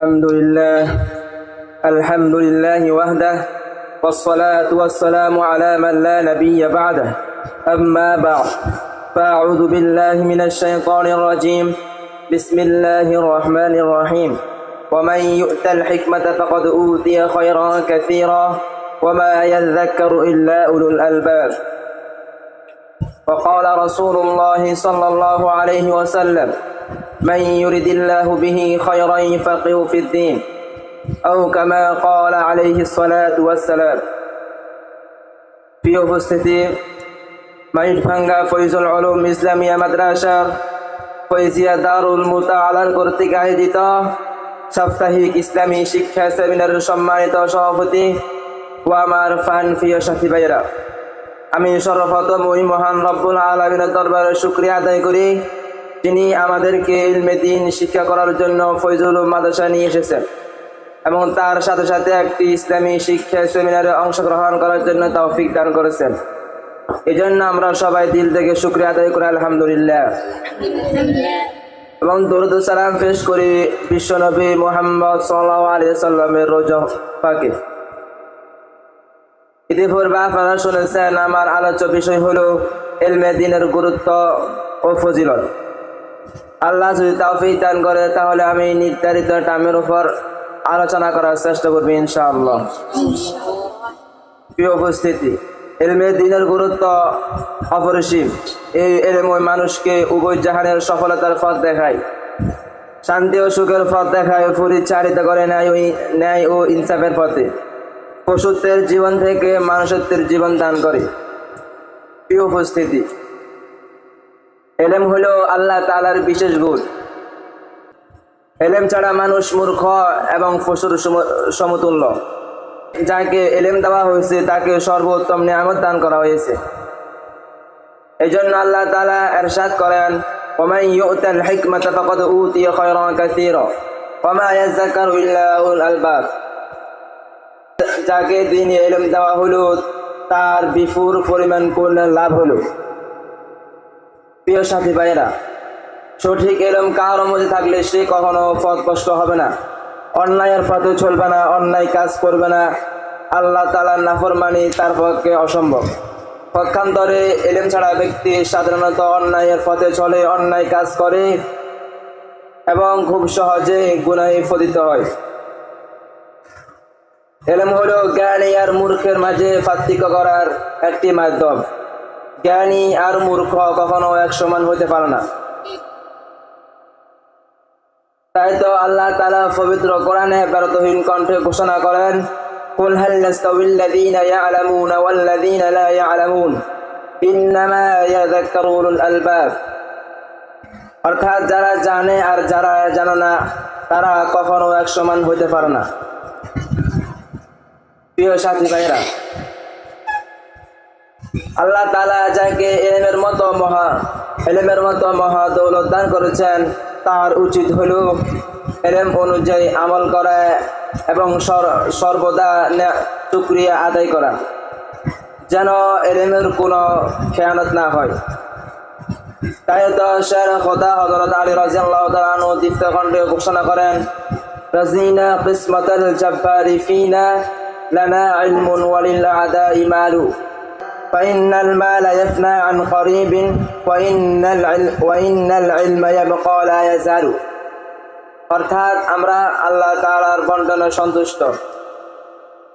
الحمد لله. الحمد لله وحده. والصلاة والسلام على من لا نبي بعده. أما بعد. فأعوذ بالله من الشيطان الرجيم. بسم الله الرحمن الرحيم. ومن يؤت الحكمة فقد أوتي خيرا كثيرا. وما يذكر إلا أولو الألباب. وقال رسول الله صلى الله عليه وسلم من يرد الله به خيرا يفقه في الدين أو كما قال عليه الصلاة والسلام প্রিয় উপস্থিতি মাইটভাঙ্গা ফৈজুল আলম ইসলামিয়া মাদ্রাসার ফৈজিয়া দারুল মুতাআলার কর্তৃক আয়োজিত সাপ্তাহিক ইসলামী শিক্ষা সেমিনারের সম্মানিত সভাপতি ও আমার ফান প্রিয় সাথী ভাইয়েরা আমি সর্বপ্রথম ওই মহান রব্বুল আলমিনের দরবারে শুক্রিয়া আদায় করি তিনি আমাদেরকে ইলমে দিন শিক্ষা করার জন্য ফৈজুল মাদ্রাসা নিয়ে এসেছেন এবং তার সাথে সাথে একটি ইসলামী শিক্ষা সেমিনারে অংশগ্রহণ করার জন্য তৌফিক দান করেছেন। এই জন্য আমরা সবাই দিল থেকে শুক্রিয়া আদায় করি, আলহামদুলিল্লাহ। এবং দরুদ সালাম পেশ করি বিশ্বনবী মোহাম্মদ সাল্লাহ আলিয়া সাল্লামের রোজ পাকে। ইতিপূর্বে আপনারা শুনেছেন, আমার আলোচ্য বিষয় হলো এলমে দিনের গুরুত্ব ও ফজিলত। আল্লাহ যদি তাওফিক দান করে, তাহলে আমি নির্ধারিত টাইমের উপর আলোচনা করার চেষ্টা করব ইনশাআল্লাহ। প্রিয় উপস্থিতি, এলমে দিনের গুরুত্ব অপরিসীম। এই এলম ওই মানুষকে উভয় জাহানের সফলতার পথ দেখায়, শান্তি ও সুখের পথ দেখায়, পরিচালিত করে ন্যায় ও ন্যায় ও ইনসাফের পথে। পশুত্বের জীবন থেকে মানুষত্বের জীবন দান করে। প্রিয় উপস্থিতি এলেম হলো আল্লাহ তালার বিশেষ গুণ এলেম ছাড়া মানুষ মূর্খ এবং পশুর সম- সমতুল্য যাকে এলেম দেওয়া হয়েছে তাকে সর্বোত্তম নিয়ামত দান করা হয়েছে এই জন্য আল্লাহ তালা এরশাদ করেন ومن يؤت الحكمة فقد أوتي خيرا كثيرا وما يذكر إلا أولو الألباب যাকে দিন এলম দেওয়া হলো তার বিপুর পরিমাণ পূর্ণ লাভ হলো প্রিয় সাথী ভাইয়েরা, সঠিক এলম কারোর মধ্যে থাকলে সে কখনো কষ্ট হবে না। অন্যায়ের পথে চলবে না, অন্যায় কাজ করবে না। আল্লাহ তালার নাফরমানি তার পক্ষে অসম্ভব। পক্ষান্তরে এলেম ছাড়া ব্যক্তি সাধারণত অন্যায়ের পথে চলে, অন্যায় কাজ করে এবং খুব সহজে গুনাহে ফদিত হয়। এলেম হলো জ্ঞানী আর মূর্খের মাঝে পার্থক্য করার একটি মাধ্যম। জ্ঞানী আর মূর্খ কখনো এক সমান হইতে পারে না তাই তো আল্লাহ তালা পবিত্র কোরআনে বেরতহীন কণ্ঠে ঘোষণা করেন قل هل يستوي الذين يعلمون والذين لا يعلمون إنما يذكر أولو الألباب অর্থাৎ যারা জানে আর যারা জানে না তারা কখনো এক সমান হইতে পারে না প্রিয় সাথী ভাইরা আল্লাহ তালা যাকে এলেমের মতো মহা, এলেমের মতো মহা দৌলত দান করেছেন, তার উচিত হল এলেম অনুযায়ী আমল করা এবং সর- সর্বদা শুক্রিয়া আদায় করা, যেন এলেমের কোনো খেয়ানত না হয়। তাই তো শের খোদা হজরত আলী রাজিয়াল্লাহ তাআলা দীপ্ত খণ্ডে ঘোষণা করেন, রাজিনা কিসমতাল ফিনা লানা আদাই মালু। فإن المال يفنى عن قريب وإن العلم, وإن العلم يبقى لا يزال অর্থাৎ আমরা আল্লাহ তাআলার বন্টনে সন্তুষ্ট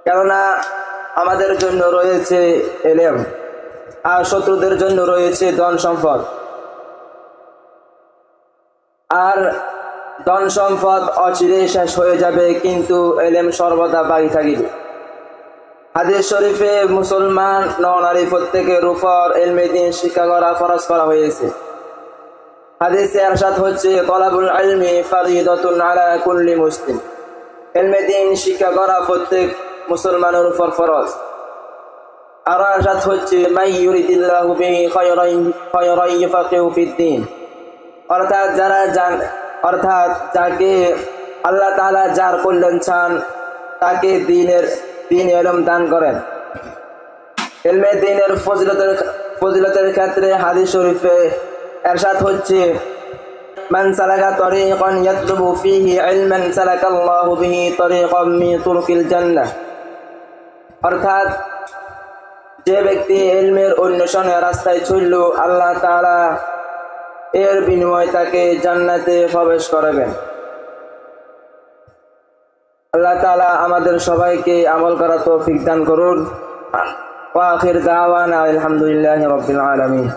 কেননা আমাদের জন্য রয়েছে এলেম আর শত্রুদের জন্য রয়েছে ধন সম্পদ আর ধন সম্পদ অচিরে শেষ হয়ে যাবে কিন্তু এলেম সর্বদা বাকি থাকিবে হাদিস শরীফে মুসলমান ননারী প্রত্যেকের উপর এলমে দিন শিক্ষা করা ফরজ করা হয়েছে। হাদিসে আরশাদ হচ্ছে, তলাবুল আলমি ফারিদাতুন আলা কুল্লি মুসলিম। এলমে দিন শিক্ষা করা প্রত্যেক মুসলমানের উপর ফরজ। আর আরশাদ হচ্ছে, মাই ইউরিদিল্লাহু বিহি খায়রান খায়রান ফিদ্দিন অর্থাৎ যারা জান, অর্থাৎ যাকে আল্লাহ তাআলা যার কল্যাণ চান, তাকে দিনের দিন এলম দান করেন এলমে দিনের ফজিলতের ফজিলতের ক্ষেত্রে হাদিস শরীফে এরশাদ হচ্ছে من سلك طريقا يطلب فيه علما سلك الله به طريقا من طرق الجنة অর্থাৎ যে ব্যক্তি ইলমের অন্বেষণে রাস্তায় চলল আল্লাহ তাআলা এর বিনিময় তাকে জান্নাতে প্রবেশ করাবেন আল্লাহ তালা আমাদের সবাইকে আমল করা তৌফিক দান করুন। আলহামদুলিল্লাহ রাব্বিল আলামিন।